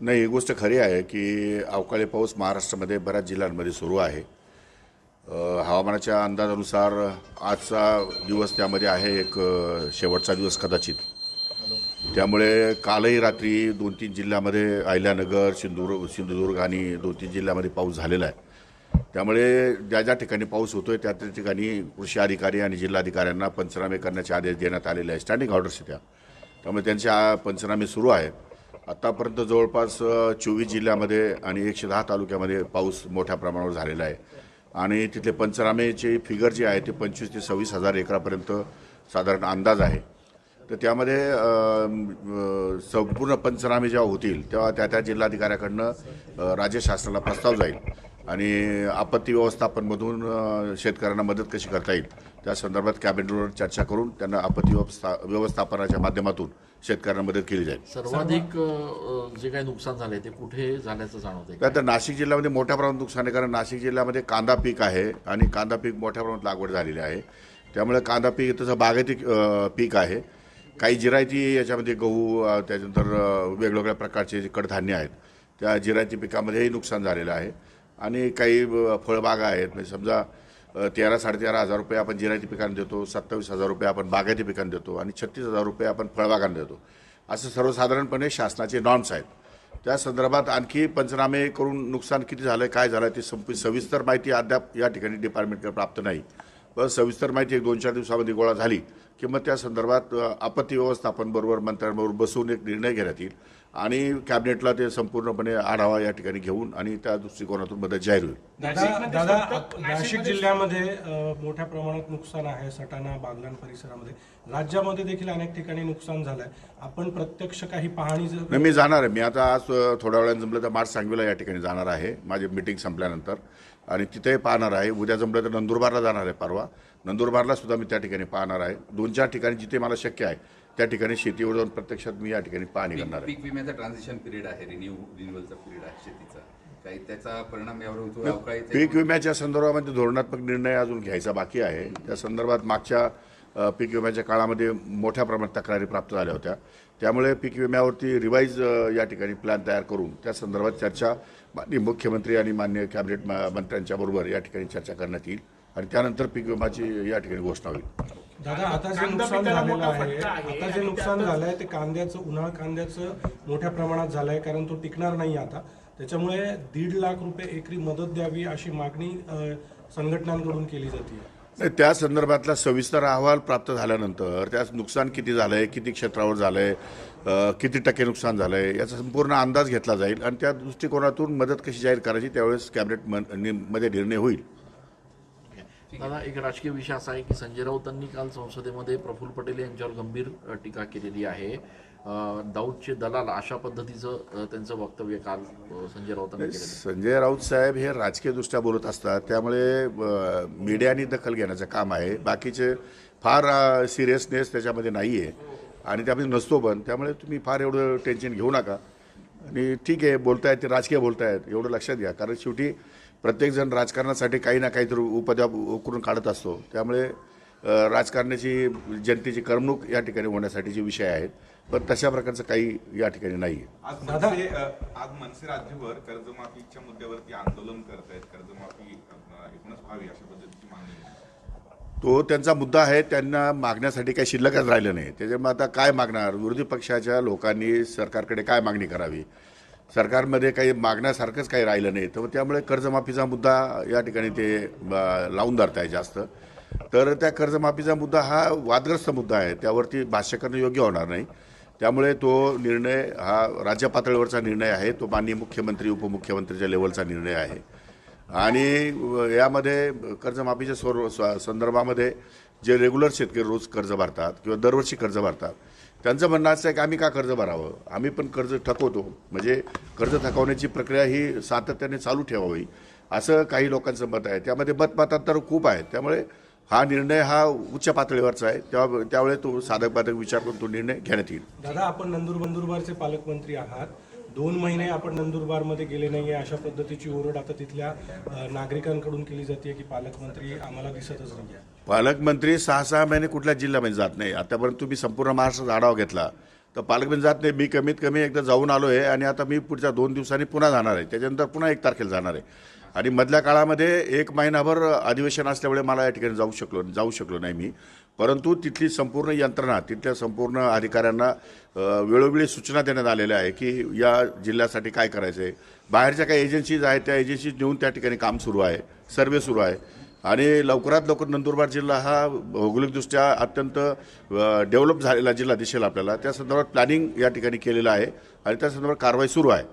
नाही ही गोष्ट खरी आहे की अवकाळी पाऊस महाराष्ट्रामध्ये बऱ्याच जिल्ह्यांमध्ये सुरू आहे. हवामानाच्या अंदाजानुसार आजचा दिवस त्यामध्ये आहे एक शेवटचा दिवस कदाचित. त्यामुळे कालही रात्री दोन तीन जिल्ह्यामध्ये अहिल्यानगर सिंधुदुर्ग सिंधुदुर्ग आणि दोन तीन जिल्ह्यामध्ये पाऊस झालेला आहे. त्यामुळे ज्या ज्या ठिकाणी पाऊस होतो आहे त्या त्या ठिकाणी कृषी अधिकारी आणि जिल्हाधिकाऱ्यांना पंचनामे करण्याचे आदेश देण्यात आलेले आहे स्टँडिंग ऑर्डर्स त्या. त्यामुळे त्यांचे पंचनामे सुरू आहे आतापर्यंत जवळपास चोवीस जिल्ह्यामध्ये आणि एकशे दहा तालुक्यामध्ये पाऊस मोठ्या प्रमाणावर झालेला आहे. आणि तिथले पंचनामेचे फिगर जे आहे ते पंचवीस ते सव्वीस हजार एकरापर्यंत साधारण अंदाज आहे. तर त्यामध्ये संपूर्ण पंचनामे जेव्हा होतील तेव्हा त्या त्या जिल्हाधिकाऱ्याकडनं अ, राज्य शासनाला प्रस्ताव जाईल. आणि आपत्ती व्यवस्थापनमधून शेतकऱ्यांना मदत कशी करता येईल? त्या संदर्भात कॅबिनेटवर चर्चा करून त्यांना आपत्ती व्यवस्था व्यवस्थापनाच्या माध्यमातून शेतकऱ्यांना मदत केली जाईल. सर्वाधिक जे काही नुकसान झाले ते कुठे झाल्याचं जाणवतंय? त्यात नाशिक जिल्ह्यामध्ये मोठ्या प्रमाणात नुकसान आहे कारण नाशिक जिल्ह्यामध्ये कांदा पीक आहे आणि कांदा पीक मोठ्या प्रमाणात लागवड झालेली आहे. त्यामुळे कांदा पीक तसं बागायती पीक आहे काही जिरायती याच्यामध्ये गहू त्याच्यानंतर वेगवेगळ्या प्रकारचे जे कडधान्य आहेत त्या जिरायती पिकामध्येही नुकसान झालेलं आहे. आणि काही फळबागा आहेत. म्हणजे समजा तेरा साडेतेरा हजार रुपये आपण जिरायती पिकांना देतो सत्तावीस हजार रुपये आपण बागायती पिकांना देतो आणि छत्तीस हजार रुपये आपण फळबागांना देतो. असं सर्वसाधारणपणे शासनाचे नॉर्म्स आहेत. त्या संदर्भात आणखी पंचनामे करून नुकसान किती झालं काय झालं ते संप सविस्तर माहिती अद्याप या ठिकाणी डिपार्टमेंटकडे प्राप्त नाही. पण सविस्तर माहिती एक दोन चार दिवसामध्ये गोळा झाली. की मग त्या संदर्भात आपत्ती व्यवस्थापन बरोबर मंत्र्यांबरोबर बसून एक निर्णय घेण्यात येईल आणि कॅबिनेटला ते संपूर्णपणे आढावा या ठिकाणी घेऊन आणि त्या दृष्टिकोनातून मदत जाहीर होईल. दादा नाशिक जिल्ह्यामध्ये मोठ्या प्रमाणात नुकसान आहे सटाणा बागलाण परिसरामध्ये. राज्यामध्ये देखील अनेक ठिकाणी नुकसान झालंय. आपण प्रत्यक्ष काही पाहणी जर- नाही मी जाणार आहे. मी आता आज थोड्या वेळाने जमलं तर मार्च सांगवीला या ठिकाणी जाणार आहे. माझी मिटिंग संपल्यानंतर आणि तिथे पाहणार आहे. उद्या जमलं तर नंदुरबारला जाणार आहे परवा. नंदुरबारला सुद्धा मी त्या ठिकाणी पाहणार आहे. दोन चार ठिकाणी जिथे मला शक्य आहे त्या ठिकाणी शेतीवर जाऊन प्रत्यक्षात मी या ठिकाणी पाहणी करणार आहे. पीक विम्याचा ट्रान्झिशन पिरियड आहे रिन्यू रिन्युअलचा पिरियड आहे शेतीचा. काही त्याचा परिणाम यावर होतो अवकाळी पीक विम्याच्या संदर्भामध्ये धोरणात्मक निर्णय अजून घ्यायचा बाकी आहे. त्या संदर्भात मागच्या पीक विम्याच्या काळामध्ये मोठ्या प्रमाणात तक्रारी प्राप्त झाल्या होत्या. त्यामुळे पीक विम्यावरती रिवाईज या ठिकाणी प्लॅन तयार करून त्या संदर्भात चर्चा माननीय मुख्यमंत्री आणि मान्य कॅबिनेट मंत्र्यांच्या बरोबर या ठिकाणी चर्चा करण्यात येईल आणि त्यानंतर पीक विम्याची या ठिकाणी घोषणा होईल. दादा आता जे नुकसान झालेलं आहे आता जे नुकसान झालंय ते कांद्याचं उन्हाळ कांद्याचं मोठ्या प्रमाणात झालंय कारण तो टिकणार नाही आता. त्याच्यामुळे दीड लाख रुपये एकरी मदत द्यावी अशी मागणी संघटनांकडून केली जाते नाही, त्या संदर्भातला सविस्तर अहवाल प्राप्त झाल्यानंतर त्यास नुकसान किती झालंय किती क्षेत्रावर झालंय अ, किती टक्के नुकसान झालंय याचा संपूर्ण अंदाज घेतला जाईल. आणि त्या दृष्टिकोनातून मदत कशी जाहीर करायची त्यावेळेस कॅबिनेटमध्ये निर्णय होईल. दादा एक राजकीय विषय असा आहे की संजय राऊतांनी काल संसदेमध्ये प्रफुल्ल पटेल यांच्यावर गंभीर टीका केलेली आहे. दाऊदचे दलाल अशा पद्धतीचं त्यांचं वक्तव्य काल संजय राऊतांनी संजय राऊत साहेब हे राजकीय दृष्ट्या बोलत असतात. त्यामुळे मीडियाने दखल घेण्याचं काम आहे. बाकीचे फार सिरियसनेस त्याच्यामध्ये नाही आहे आणि त्यामध्ये नसतो पण. त्यामुळे तुम्ही फार एवढं टेन्शन घेऊ नका. आणि ठीक आहे बोलतायत ते राजकीय बोलतायत. एवढं लक्षात घ्या. कारण शेवटी प्रत्येकजण राजकारणासाठी काही ना काहीतरी उपद्या उकरून काढत असतो. त्यामुळे राजकारणाची जनतेची करमणूक या ठिकाणी होण्यासाठीचे विषय आहेत पण तशा प्रकारचं काही या ठिकाणी नाही. आज मनसे अ, आज मनसे राज्यभर कर्जमाफीच्या मुद्द्यावरती आंदोलन करत आहेत कर्जमाफी एकूणच व्हावी अशा पद्धतीची मागणी. तो त्यांचा मुद्दा आहे त्यांना मागण्यासाठी काही शिल्लकच राहिलं नाही. त्याच्यामुळे आता काय मागणार? विरोधी पक्षाच्या लोकांनी सरकारकडे काय मागणी करावी? सरकारमध्ये काही मागण्यासारखंच काही राहिलं नाही. तर त्यामुळे कर्जमाफीचा मुद्दा या ठिकाणी ते लावून धरत आहे जास्त. तर त्या कर्जमाफीचा मुद्दा हा वादग्रस्त मुद्दा आहे. त्यावरती भाष्य करणं योग्य होणार नाही. त्यामुळे तो निर्णय हा राज्य पातळीवरचा निर्णय आहे. तो माननीय मुख्यमंत्री उपमुख्यमंत्रीच्या लेवलचा निर्णय आहे. आणि यामध्ये कर्जमाफीच्या स्वर स्व संदर्भामध्ये जे रेग्युलर शेतकरी रोज कर्ज भरतात किंवा दरवर्षी कर्ज भरतात त्यांचं म्हणणं असं आहे की आम्ही का कर्ज भरावं? आम्ही पण कर्ज थकवतो म्हणजे कर्ज थकवण्याची प्रक्रिया ही सातत्याने चालू ठेवावी. असं काही लोकांचं मत आहे. त्यामध्ये मतमतांतर खूप आहे. त्यामुळे हा निर्णय हा उच्च पातळीवरचा आहे. तेव्हा त्यावेळी तो साधक बाधक विचार करून तो निर्णय घेण्यात येईल. दादा आपण नंदुर नंदुरबारचे पालकमंत्री आहात. दोन महिने आपण नंदुरबारमध्ये गेले नाही आहे अशा पद्धतीची ओरड आता तिथल्या नागरिकांकडून केली जाते की पालकमंत्री आम्हाला दिसतच नाही पालकमंत्री सहा सहा महिने कुठल्या जिल्ह्यामध्ये जात नाही. आतापर्यंत तुम्ही संपूर्ण महाराष्ट्राचा आढावा घेतला. तर पालकमंत्री जात नाही. मी कमीत कमी एकदा जाऊन आलो आहे आणि आता मी पुढच्या दोन दिवसांनी पुन्हा जाणार आहे. त्याच्यानंतर पुन्हा एक तारखेला जाणार आहे. आणि मधल्या काळामध्ये एक महिनाभर अधिवेशन असल्यामुळे मला या ठिकाणी जाऊ शकलो जाऊ शकलो नाही मी. परंतु तिथली संपूर्ण यंत्रणा तिथल्या संपूर्ण अधिकाऱ्यांना वेळोवेळी सूचना देण्यात आलेल्या आहे की या जिल्ह्यासाठी काय करायचं आहे बाहेरच्या काही एजन्सीज आहेत त्या एजन्सीज नेऊन त्या ठिकाणी काम सुरू आहे सर्वे सुरू आहे. आणि लवकरात लवकर नंदुरबार जिल्हा हा भौगोलिकदृष्ट्या अत्यंत डेव्हलप झालेला जिल्हा दिसेल आपल्याला. त्या संदर्भात प्लॅनिंग या ठिकाणी केलेलं आहे आणि त्या संदर्भात कारवाई सुरू आहे.